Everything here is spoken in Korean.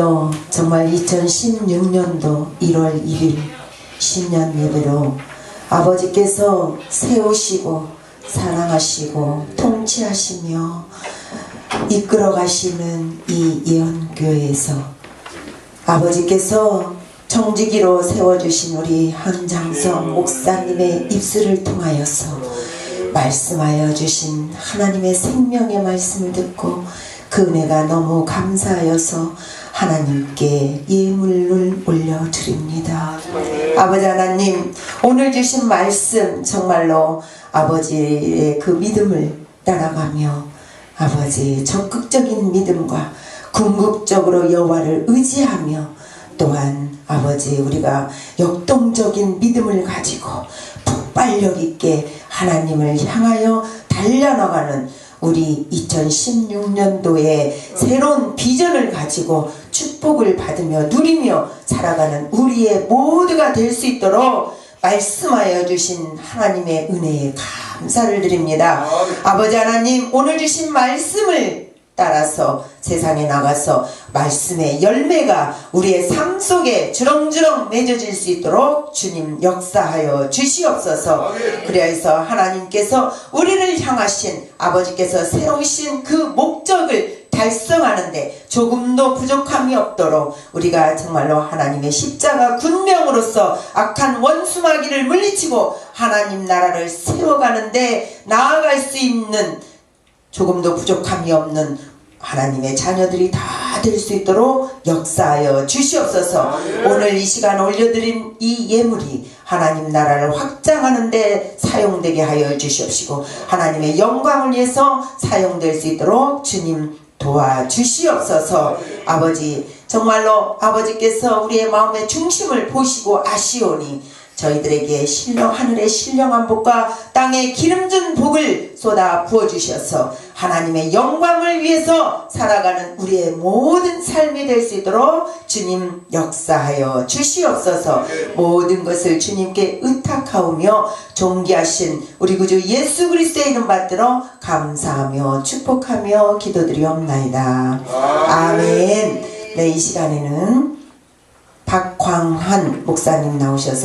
어, 정말 2016년도 1월 1일 신년 예배로 아버지께서 세우시고 사랑하시고 통치하시며 이끌어 가시는 이 예언교회에서 아버지께서 정직이로 세워주신 우리 한장성 목사님의 입술을 통하여서 말씀하여 주신 하나님의 생명의 말씀을 듣고 그 은혜가 너무 감사하여서 하나님께 예물을 올려드립니다. 아버지 하나님 오늘 주신 말씀 정말로 아버지의 그 믿음을 따라가며 아버지 적극적인 믿음과 궁극적으로 여호와를 의지하며 또한 아버지 우리가 역동적인 믿음을 가지고 폭발력 있게 하나님을 향하여 달려나가는 우리 2016년도에 새로운 비전을 가지고 축복을 받으며 누리며 살아가는 우리의 모두가 될 수 있도록 말씀하여 주신 하나님의 은혜에 감사를 드립니다. 아버지 하나님 오늘 주신 말씀을 따라서 세상에 나가서 말씀의 열매가 우리의 삶 속에 주렁주렁 맺어질 수 있도록 주님 역사하여 주시옵소서. 그리하여서 하나님께서 우리를 향하신 아버지께서 세우신 그 목적을 달성하는데 조금도 부족함이 없도록 우리가 정말로 하나님의 십자가 군명으로서 악한 원수마귀를 물리치고 하나님 나라를 세워가는데 나아갈 수 있는 조금도 부족함이 없는 하나님의 자녀들이 다 될 수 있도록 역사하여 주시옵소서. 오늘 이 시간 올려드린 이 예물이 하나님 나라를 확장하는 데 사용되게 하여 주시옵시고 하나님의 영광을 위해서 사용될 수 있도록 주님 도와주시옵소서. 아버지 정말로 아버지께서 우리의 마음의 중심을 보시고 아시오니 저희들에게 신령 하늘의 신령한 복과 땅의 기름진 복을 쏟아 부어 주셔서 하나님의 영광을 위해서 살아가는 우리의 모든 삶이 될 수 있도록 주님 역사하여 주시옵소서. 모든 것을 주님께 의탁하오며 존귀하신 우리 구주 예수 그리스도의 이름 받들어 감사하며 축복하며 기도드리옵나이다. 아멘. 네, 이 시간에는 박광한 목사님 나오셔서